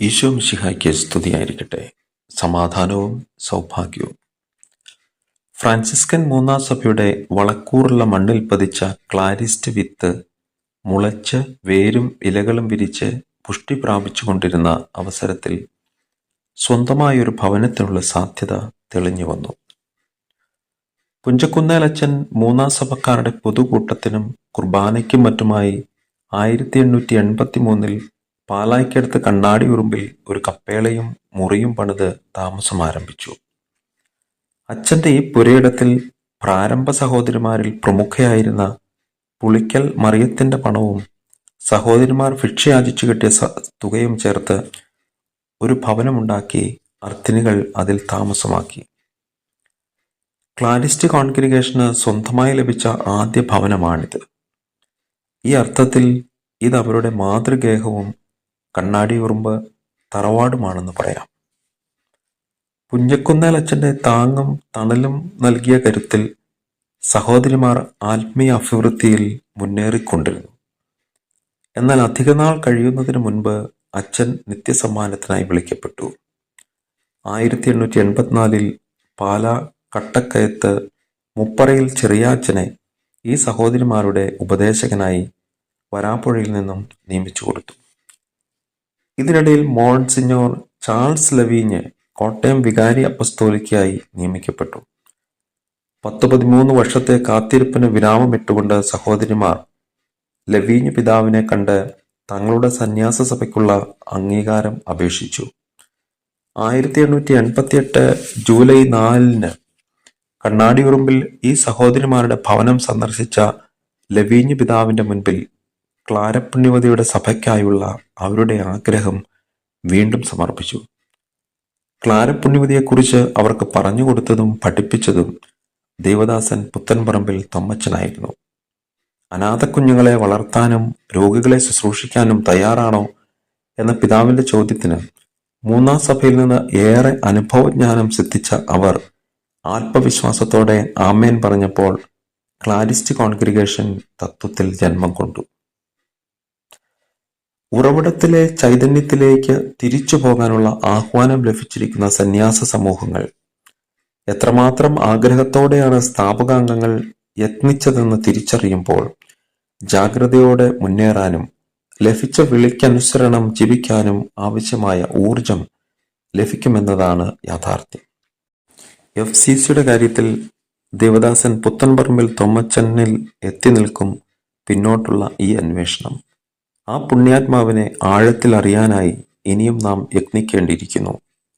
ഈശോ മിശിഹായ്ക്ക് സ്തുതിയായിരിക്കട്ടെ. സമാധാനവും സൗഭാഗ്യവും. ഫ്രാൻസിസ്കൻ മൂന്നാം സഭയുടെ വളക്കൂറുള്ള മണ്ണിൽ പതിച്ച ക്ലാരിസ്റ്റ് വിത്ത് മുളച്ച് വേരും ഇലകളും വിരിച്ച് പുഷ്ടി പ്രാപിച്ചു കൊണ്ടിരുന്ന അവസരത്തിൽ സ്വന്തമായൊരു ഭവനത്തിനുള്ള സാധ്യത തെളിഞ്ഞു വന്നു. പുഞ്ചക്കുന്നേലച്ചൻ മൂന്നാം സഭക്കാരുടെ പൊതുകൂട്ടത്തിനും കുർബാനയ്ക്കും മറ്റുമായി ആയിരത്തി എണ്ണൂറ്റി എൺപത്തി മൂന്നിൽ പാലായ്ക്കടുത്ത് കണ്ണാടി ഉറുമ്പിൽ ഒരു കപ്പേളയും മുറിയും പണിത് താമസം ആരംഭിച്ചു. അച്ഛന്റെ ഈ പുരയിടത്തിൽ പ്രാരംഭ സഹോദരിമാരിൽ പ്രമുഖയായിരുന്ന പുളിക്കൽ മറിയത്തിന്റെ പണവും സഹോദരിമാർ ഭിക്ഷയാചിച്ചു കിട്ടിയ തുകയും ചേർത്ത് ഒരു ഭവനമുണ്ടാക്കി അർത്ഥിനികൾ അതിൽ താമസമാക്കി. ക്ലാരിസ്റ്റ് കോൺഗ്രിഗേഷന് സ്വന്തമായി ലഭിച്ച ആദ്യ ഭവനമാണിത്. ഈ അർത്ഥത്തിൽ ഇത് അവരുടെ മാതൃഗേഹവും കണ്ണാടി ഉറുമ്പ് തറവാടുമാണെന്ന് പറയാം. പുഞ്ചക്കുന്നേൽ അച്ഛന്റെ താങ്ങും തണലും നൽകിയ കരുത്തിൽ സഹോദരിമാർ ആത്മീയ അഭിവൃദ്ധിയിൽ മുന്നേറിക്കൊണ്ടിരുന്നു. എന്നാൽ അധികനാൾ കഴിയുന്നതിന് മുൻപ് അച്ഛൻ നിത്യസമ്മാനത്തിനായി വിളിക്കപ്പെട്ടു. ആയിരത്തി എണ്ണൂറ്റി എൺപത്തിനാലിൽ പാല കട്ടക്കയത്ത് മുപ്പറയിൽ ചെറിയ അച്ഛനെ ഈ സഹോദരിമാരുടെ ഉപദേശകനായി വരാപ്പുഴയിൽ നിന്നും നിയമിച്ചു കൊടുത്തു. ഇതിനിടയിൽ മോൺസിഞ്ഞോർ ചാൾസ് ലവീഞ്ഞ് കോട്ടയം വികാരി അപ്പസ്തോലിക്കായി നിയമിക്കപ്പെട്ടു. പത്ത് പതിമൂന്ന് വർഷത്തെ കാത്തിരിപ്പിന് വിരാമമിട്ടുകൊണ്ട് സഹോദരിമാർ ലവീഞ്ഞ് പിതാവിനെ കണ്ട് തങ്ങളുടെ സന്യാസ സഭയ്ക്കുള്ള അംഗീകാരം അപേക്ഷിച്ചു. ആയിരത്തി എണ്ണൂറ്റി എൺപത്തി എട്ട് ജൂലൈ നാലിന് കണ്ണാടിയുറുമ്പിൽ ഈ സഹോദരിമാരുടെ ഭവനം സന്ദർശിച്ച ലവീഞ്ഞ് പിതാവിന്റെ മുൻപിൽ ക്ലാരപുണ്യവതിയുടെ സഭയ്ക്കായുള്ള അവരുടെ ആഗ്രഹം വീണ്ടും സമർപ്പിച്ചു. ക്ലാരപ്പുണ്യവതിയെക്കുറിച്ച് അവർക്ക് പറഞ്ഞു കൊടുത്തതും പഠിപ്പിച്ചതും ദേവദാസൻ പുത്തൻപറമ്പിൽ തമ്മച്ചനായിരുന്നു. അനാഥക്കുഞ്ഞുങ്ങളെ വളർത്താനും രോഗികളെ ശുശ്രൂഷിക്കാനും തയ്യാറാണോ എന്ന പിതാവിന്റെ ചോദ്യത്തിന് മൂന്നാം സഭയിൽ നിന്ന് ഏറെ അനുഭവജ്ഞാനം സിദ്ധിച്ച അവർ ആത്മവിശ്വാസത്തോടെ ആമേൻ പറഞ്ഞപ്പോൾ ക്ലാരിസ്റ്റ് കോൺഗ്രിഗേഷൻ തത്വത്തിൽ ജന്മം കൊണ്ടു. ഉറവിടത്തിലെ ചൈതന്യത്തിലേക്ക് തിരിച്ചു പോകാനുള്ള ആഹ്വാനം ലഭിച്ചിരിക്കുന്ന സന്യാസ സമൂഹങ്ങൾ. എത്രമാത്രം ആഗ്രഹത്തോടെയാണ് സ്ഥാപകാംഗങ്ങൾ യത്നിച്ചതെന്ന് തിരിച്ചറിയുമ്പോൾ ജാഗ്രതയോടെ മുന്നേറാനും ലഭിച്ച വിളിക്കനുസരണം ജീവിക്കാനും ആവശ്യമായ ഊർജം ലഭിക്കുമെന്നതാണ് യാഥാർത്ഥ്യം. എഫ് സി സിയുടെ കാര്യത്തിൽ ദേവദാസൻ പുത്തൻപറമ്പിൽ തൊമ്മച്ചനിൽ എത്തി നിൽക്കും പിന്നോട്ടുള്ള ഈ അന്വേഷണം. ആ പുണ്യാത്മാവിനെ ആഴത്തിൽ അറിയാനായി ഇനിയും നാം യത്നിക്കേണ്ടിയിരിക്കുന്നു.